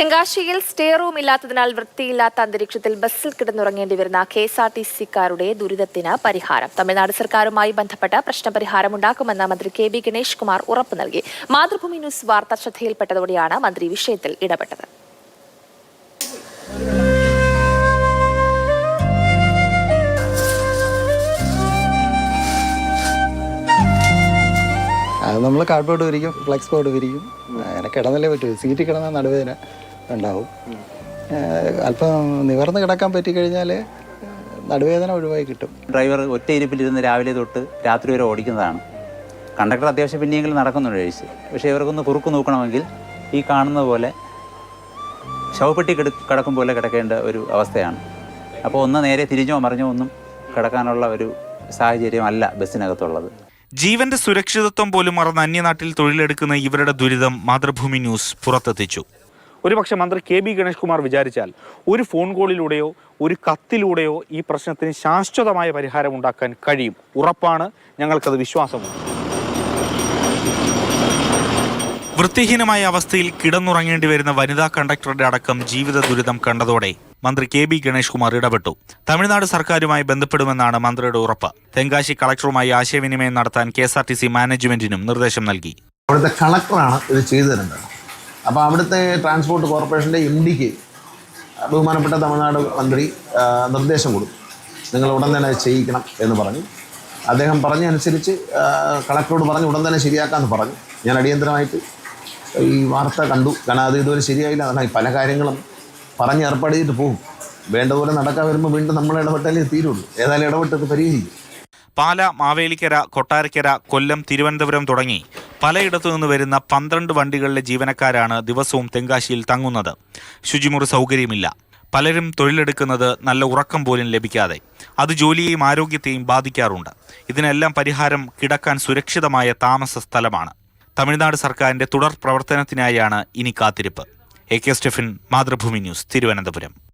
തെങ്കാശിയിൽ stay room ഇല്ലാത്തതിനാൽ വൃത്തിയില്ലാത്ത അന്തരീക്ഷത്തിൽ ബസ്സിൽ കിടന്നുറങ്ങേണ്ടി വരുന്ന കെ എസ് ആർ ടി സിക്കാരുടെ ദുരിതത്തിന് പരിഹാരം. തമിഴ്നാട് സർക്കാരുമായി ബന്ധപ്പെട്ട പ്രശ്നപരിഹാരം ഉണ്ടാക്കുമെന്ന് മന്ത്രി കെ ബി ഗണേഷ് കുമാർ ഉറപ്പു നൽകി. മാതൃഭൂമി ന്യൂസ് വാർത്ത ശ്രദ്ധയിൽപ്പെട്ടതോടെയാണ് മന്ത്രി വിഷയത്തിൽ ഇടപെട്ടത്. നമ്മൾ കാർഡ്ബോർഡ് വിരിക്കും ഫ്ലെക്സ് ബോർഡ് വിരിക്കും. അങ്ങനെ കിടന്നല്ലേ പറ്റൂ. സീറ്റ് കിടന്ന നടുവേദന. ഉണ്ടാവും. അല്പം നിവർന്ന് കിടക്കാൻ പറ്റിക്കഴിഞ്ഞാൽ നടുവേദന ഒഴിവായി കിട്ടും. ഡ്രൈവർ ഒറ്റ ഇരിപ്പിലിരുന്ന് രാവിലെ തൊട്ട് രാത്രി വരെ ഓടിക്കുന്നതാണ്. കണ്ടക്ടർ അത്യാവശ്യം പിന്നെയെങ്കിലും നടക്കുന്നുണ്ട് കഴിച്ച് പക്ഷേ ഇവർക്കൊന്ന് കുറുക്ക് നോക്കണമെങ്കിൽ ഈ കാണുന്ന പോലെ ശവപ്പെട്ടി കിട കിടക്കും പോലെ കിടക്കേണ്ട ഒരു അവസ്ഥയാണ്. അപ്പോൾ ഒന്ന് നേരെ തിരിഞ്ഞോ മറിഞ്ഞോ ഒന്നും കിടക്കാനുള്ള ഒരു സാഹചര്യമല്ല ബസ്സിനകത്തുള്ളത്. ജീവന്റെ സുരക്ഷിതത്വം പോലും മറന്ന് അന്യനാട്ടിൽ തൊഴിലെടുക്കുന്ന ഇവരുടെ ദുരിതം മാതൃഭൂമി ന്യൂസ് പുറത്തെത്തിച്ചു. ഒരുപക്ഷെ മന്ത്രി കെ ബി ഗണേഷ് കുമാർ വിചാരിച്ചാൽ ഒരു ഫോൺ കോളിലൂടെയോ ഒരു കത്തിലൂടെയോ ഈ പ്രശ്നത്തിന് ശാശ്വതമായ പരിഹാരം ഉണ്ടാക്കാൻ കഴിയും. ഉറപ്പാണ് ഞങ്ങൾക്കത് വിശ്വാസമുണ്ട്. വൃത്തിഹീനമായ അവസ്ഥയിൽ കിടന്നുറങ്ങേണ്ടി വരുന്ന വനിതാ കണ്ടക്ടറുടെ അടക്കം ജീവിത ദുരിതം കണ്ടതോടെ മന്ത്രി കെ ബി ഗണേഷ് കുമാർ ഇടപെട്ടു. തമിഴ്നാട് സർക്കാരുമായി ബന്ധപ്പെടുമെന്നാണ് മന്ത്രിയുടെ ഉറപ്പ്. തെങ്കാശി കളക്ടറുമായി ആശയവിനിമയം നടത്താൻ K S R T C മാനേജ്മെന്റിനും നിർദ്ദേശം നൽകി. അവിടുത്തെ കളക്ടറാണ് ഇത് ചെയ്തു തരേണ്ടത് അപ്പോൾ അവിടുത്തെ ട്രാൻസ്പോർട്ട് കോർപ്പറേഷന്റെ എം ഡിക്ക് ബഹുമാനപ്പെട്ട തമിഴ്നാട് മന്ത്രി നിർദ്ദേശം കൊടുത്തു. നിങ്ങൾ ഉടൻ തന്നെ ചെയ്യിക്കണം എന്ന് പറഞ്ഞു. അദ്ദേഹം പറഞ്ഞനുസരിച്ച് കളക്ടറോട് പറഞ്ഞ് ഉടൻ തന്നെ ശരിയാക്കാമെന്ന് പറഞ്ഞു. ഞാൻ അടിയന്തരമായിട്ട് ഈ വാർത്ത കണ്ടു. കാരണം അത് ഇതുവരെ ശരിയായില്ല. കാരണം പല കാര്യങ്ങളും പറഞ്ഞ് ഏർപ്പാട് ചെയ്തിട്ട് പോകും. വേണ്ടതുപോലെ നടക്കാൻ വരുമ്പോൾ വീണ്ടും നമ്മൾ ഇടപെട്ടാലേ തീരുള്ളൂ. ഏതായാലും ഇടപെട്ടത് പരിഹരിക്കും. പാല മാവേലിക്കര കൊട്ടാരക്കര കൊല്ലം തിരുവനന്തപുരം തുടങ്ങി പലയിടത്തു നിന്ന് വരുന്ന പന്ത്രണ്ട് വണ്ടികളിലെ ജീവനക്കാരാണ് ദിവസവും തെങ്കാശിയിൽ തങ്ങുന്നത്. ശുചിമുറി സൗകര്യമില്ല. പലരും തൊഴിലെടുക്കുന്നത് നല്ല ഉറക്കം പോലും ലഭിക്കാതെ അത് ജോലിയെയും ആരോഗ്യത്തെയും ബാധിക്കാറുണ്ട്. ഇതിനെല്ലാം പരിഹാരം കിടക്കാൻ സുരക്ഷിതമായ താമസ സ്ഥലമാണ്. തമിഴ്നാട് സർക്കാരിന്റെ തുടർ പ്രവർത്തനത്തിനായാണ് ഇനി കാത്തിരിപ്പ്. A K Stefin Mathrubhumi news Thiruvananthapuram.